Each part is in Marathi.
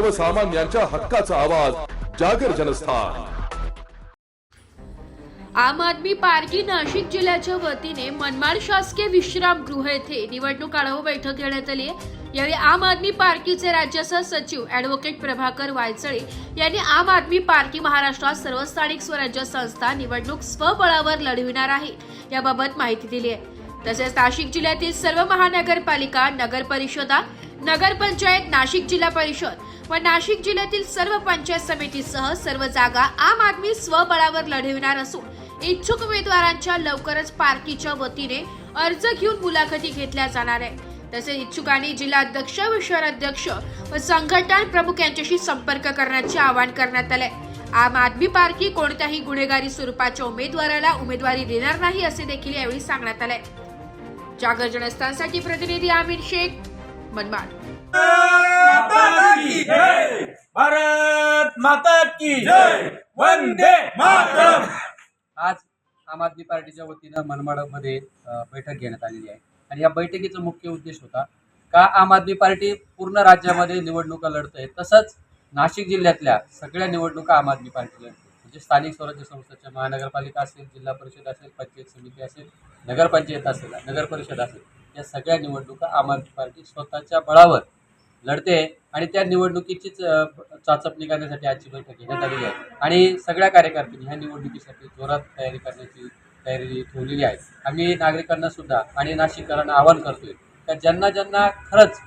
सर्वसामान्यांच्या हक्काचा आवाज जागर जनस्थान. आम आदमी पार्टी नाशिक जिल्ह्याच्या वतीने मनमाड शासकीय विश्रामगृह येथे निवडणूक आढावा बैठक घेण्यात आली यावेळी आम आदमी पार्टीचे राज्यासह सचिव ॲडव्होकेट प्रभाकर वायचळे यांनी आम आदमी पार्टी महाराष्ट्रात सर्व स्थानिक स्वराज्य संस्था निवडणूक स्वबळावर लढविणार आहे याबाबत माहिती दिली आहे. तसेच नाशिक जिल्ह्यातील सर्व महानगरपालिका नगर परिषदा नगरपंचायत नाशिक जिल्हा परिषद व नाशिक जिल्ह्यातील सर्व पंचायत समितीसह सर्व जागा आम आदमी स्वबळावर लढविणार असून इच्छुक उमेदवारांच्या लवकरच पार्टीच्या वतीने अर्ज घेऊन मुलाखती घेतल्या जाणार आहे तसेच इच्छुकांनी जिल्हाध्यक्ष व शहराध्यक्ष व संघटना प्रमुख यांच्याशी संपर्क करण्याचे आवाहन करण्यात आले. आम आदमी पार्टी कोणत्याही गुन्हेगारी स्वरूपाच्या उमेदवाराला उमेदवारी देणार नाही असे देखील यावेळी सांगण्यात आले. जागर जनस्थानसाठी प्रतिनिधी आमिर शेख मनमाड. माता की जय! भारत माता की जय! वंदे मातरम! आज आम आदमी पार्टीच्या वतीनं मनमाडमध्ये बैठक घेण्यात आलेली आहे. आणि या बैठकीचा मुख्य उद्देश होता का आम आदमी पार्टी पूर्ण राज्यामध्ये निवडणुका लढतोय तसंच नाशिक जिल्ह्यातल्या सगळ्या निवडणुका आम आदमी पार्टी लढते म्हणजे स्थानिक स्वराज्य संस्थाच्या महानगरपालिका असेल जिल्हा परिषद असेल पंचायत समिती असेल नगरपंचायत असेल नगर परिषद असेल. या सगळ्या निवडणुका आम आदमी पार्टी स्वतःच्या बळावर लढते आणि त्या निवडणुकीचीच चाचपणी करण्यासाठी आजची बैठक घेण्यात आलेली आहे. आणि सगळ्या कार्यकर्त्यांनी ह्या निवडणुकीसाठी जोरात तयारी करण्याची तयारी ठेवलेली आहे. आम्ही नागरिकांना सुद्धा आणि नाशिककरांना आवाहन करतोय का ज्यांना ज्यांना खरंच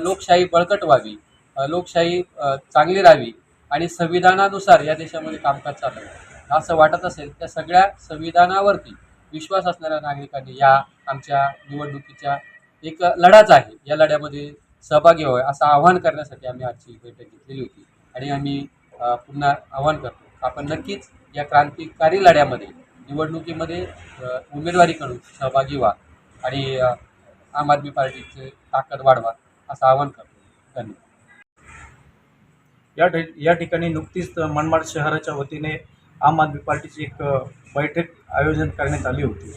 लोकशाही बळकट व्हावी लोकशाही चांगली राहावी आणि संविधानानुसार या देशामध्ये कामकाज चालावं असं वाटत असेल त्या सगळ्या संविधानावरती विश्वास असणाऱ्या नागरिकांनी या आमच्या निवडणुकीच्या एक लढाच आहे. या लढ्यामध्ये सहभागी व्हावे असं आवाहन करण्यासाठी आम्ही आजची बैठक घेतलेली होती. आणि आम्ही पुन्हा आवाहन करतो आपण नक्कीच या क्रांतिकारी लढ्यामध्ये निवडणुकीमध्ये उमेदवारी करून सहभागी व्हा आणि आम आदमी पार्टीचे ताकद वाढवा असं आवाहन करतो. धन्यवाद. या या ठिकाणी नुकतीच मनमाड शहराच्या वतीने आम आदमी पार्टीची एक बैठक आयोजन करण्यात आली होती.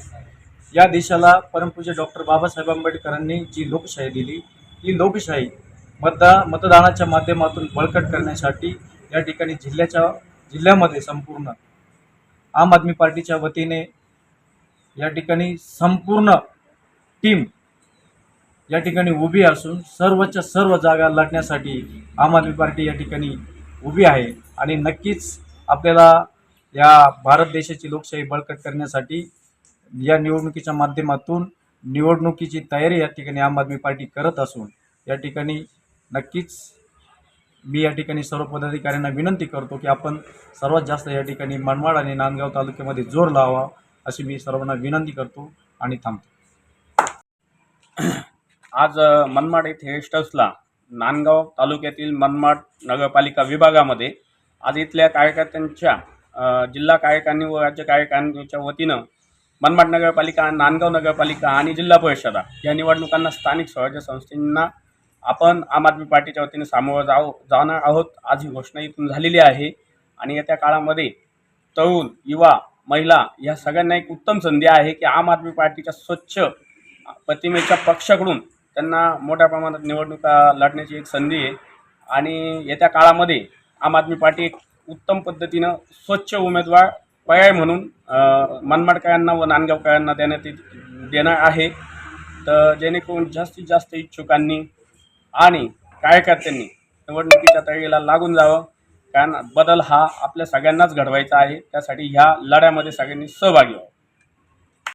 या देशाला परमपूज्य डॉक्टर बाबासाहेब आंबेडकरांनी जी लोकशाही दिली ती लोकशाही मतदा मतदानाच्या माध्यमातून बळकट करण्यासाठी या ठिकाणी जिल्ह्याच्या जिल्ह्यामध्ये संपूर्ण आम आदमी पार्टीच्या वतीने या ठिकाणी संपूर्ण टीम या ठिकाणी उभी असून सर्वच्या सर्व जागा लढण्यासाठी आम आदमी पार्टी या ठिकाणी उभी आहे. आणि नक्कीच आपल्याला या भारत देशाची लोकशाही बळकट करण्यासाठी या निवडणुकीच्या माध्यमातून निवडणुकीची तयारी या ठिकाणी आम आदमी पार्टी करत असून या ठिकाणी नक्कीच मी या ठिकाणी सर्व पदाधिकाऱ्यांना विनंती करतो की आपण सर्वात जास्त या ठिकाणी मनमाड आणि नांदगाव तालुक्यामध्ये जोर लावा अशी मी सर्वांना विनंती करतो आणि थांबतो. आज मनमाड येथे हेस्टर्सला नांदगाव तालुक्यातील मनमाड नगरपालिका विभागामध्ये आज इथल्या कार्यकर्त्यांच्या जिल्हा कार्यकारिणी व राज्य कार्यकारिणीच्या वतीनं मनमाड नगरपालिका नांदगाव नगरपालिका आणि जिल्हा परिषदा या निवडणुकांना स्थानिक स्वराज्य संस्थेंना आपण आम आदमी पार्टीच्या वतीने सामोरं जाऊ जाणार आहोत. आज ही घोषणा इथून झालेली आहे. आणि येत्या काळामध्ये तरुण युवा महिला या सगळ्यांना एक उत्तम संधी आहे की आम आदमी पार्टीच्या स्वच्छ प्रतिमेच्या पक्षाकडून त्यांना मोठ्या प्रमाणात निवडणुका लढण्याची एक संधी आहे. आणि येत्या काळामध्ये आम आदमी पार्टी एक उत्तम पद्धतीनं स्वच्छ उमेदवार पर्याय म्हणून अ, मनमाडकरांना व नांदगावकरांना देण्यात देणार आहे. तर जेणेकरून जास्तीत जास्त इच्छुकांनी आणि कार्यकर्त्यांनी निवडणुकीच्या तयारीला लागून जावं. कारण बदल हा आपल्या सगळ्यांनाच घडवायचा आहे. त्यासाठी ह्या लढ्यामध्ये सगळ्यांनी सहभागी व्हावं.